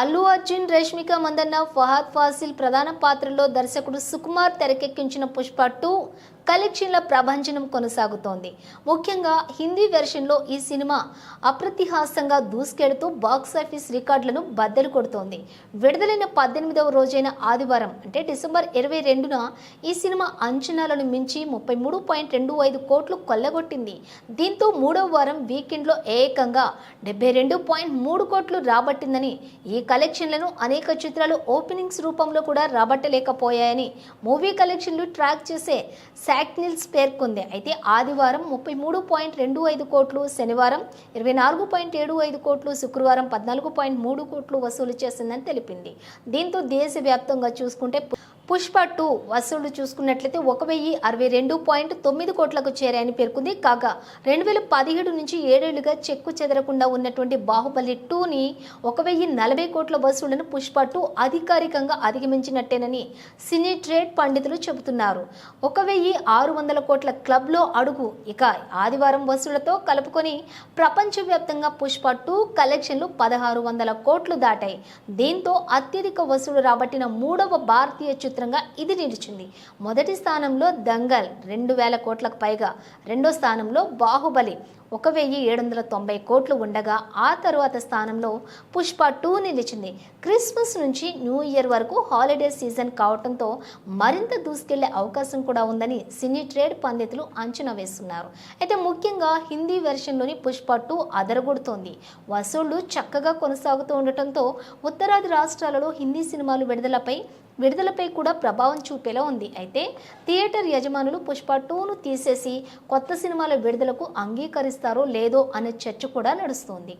అల్లు అర్జున్ రష్మిక మందన్న ఫహాద్ ఫాసిల్ ప్రధాన పాత్రలో దర్శకుడు సుకుమార్ తెరకెక్కించిన పుష్ప టూ కలెక్షన్ల ప్రభంజనం కొనసాగుతోంది. ముఖ్యంగా హిందీ వెర్షన్లో ఈ సినిమా అప్రతిహాసంగా దూసుకెడుతూ బాక్సాఫీస్ రికార్డులను బద్దలు కొడుతోంది. విడుదలైన పద్దెనిమిదవ రోజైన ఆదివారం అంటే డిసెంబర్ ఇరవై రెండున ఈ సినిమా అంచనాలను మించి ముప్పై మూడు పాయింట్ రెండు ఐదు కోట్లు కొల్లగొట్టింది. దీంతో మూడవ వారం వీకెండ్లో ఏకంగా డెబ్బై రెండు పాయింట్ మూడు కోట్లు రాబట్టిందని ఈ కలెక్షన్లను అనేక చిత్రాలు ఓపెనింగ్స్ రూపంలో కూడా రాబట్టలేకపోయాయని మూవీ కలెక్షన్లు ట్రాక్ చేసే శాక్నిల్స్ పేర్కొంది. అయితే ఆదివారం ముప్పై మూడు పాయింట్ రెండు ఐదు కోట్లు శనివారం ఇరవై నాలుగు పాయింట్ ఏడు ఐదు కోట్లు శుక్రవారం పద్నాలుగు పాయింట్ మూడు కోట్లు వసూలు చేసిందని తెలిపింది. దీంతో దేశవ్యాప్తంగా చూసుకుంటే పుష్ప టూ వసూళ్ళు చూసుకున్నట్లయితే ఒక వెయ్యి అరవై రెండు పాయింట్ తొమ్మిది కోట్లకు చేరాయని పేర్కొంది. కాగా రెండు వేల పదిహేడు నుంచి ఏడేళ్ళుగా చెక్కు చెదరకుండా ఉన్నటువంటి బాహుబలి టూని ఒక వెయ్యి నలభై కోట్ల వసూళ్ళను పుష్ప టూ అధికారికంగా అధిగమించినట్టేనని సినీ ట్రేడ్ పండితులు చెబుతున్నారు. ఒక వెయ్యి ఆరు వందల కోట్ల క్లబ్లో అడుగు ఇక ఆదివారం వసూళ్ళతో కలుపుకొని ప్రపంచవ్యాప్తంగా పుష్ప టూ కలెక్షన్లు పదహారు వందల కోట్లు దాటాయి. దీంతో అత్యధిక వసూలు రాబట్టిన మూడవ భారతీయ చిత్రంగా ఇది నిలిచింది. మొదటి స్థానంలో దంగల్ రెండు వేల కోట్లకు పైగా రెండో స్థానంలో బాహుబలి ఒక వెయ్యి ఏడు వందల తొంభై కోట్లు ఉండగా ఆ తరువాత స్థానంలో పుష్ప టూ నిలిచింది. క్రిస్మస్ నుంచి న్యూ ఇయర్ వరకు హాలిడే సీజన్ కావడంతో మరింత దూసుకెళ్ళే అవకాశం కూడా ఉందని సినీ ట్రేడ్ పండితులు అంచనా వేస్తున్నారు. అయితే ముఖ్యంగా హిందీ వెర్షన్లోని పుష్ప టూ అదరగొడుతోంది. వసూళ్ళు చక్కగా కొనసాగుతూ ఉండటంతో ఉత్తరాది రాష్ట్రాలలో హిందీ సినిమాలు విడుదలపై విడుదలపై కూడా ప్రభావం చూపేలా ఉంది. అయితే థియేటర్ యజమానులు పుష్ప టూను తీసేసి కొత్త సినిమాల విడుదలకు అంగీకరిస్తారు లేదో అనే చర్చ కూడా నడుస్తోంది.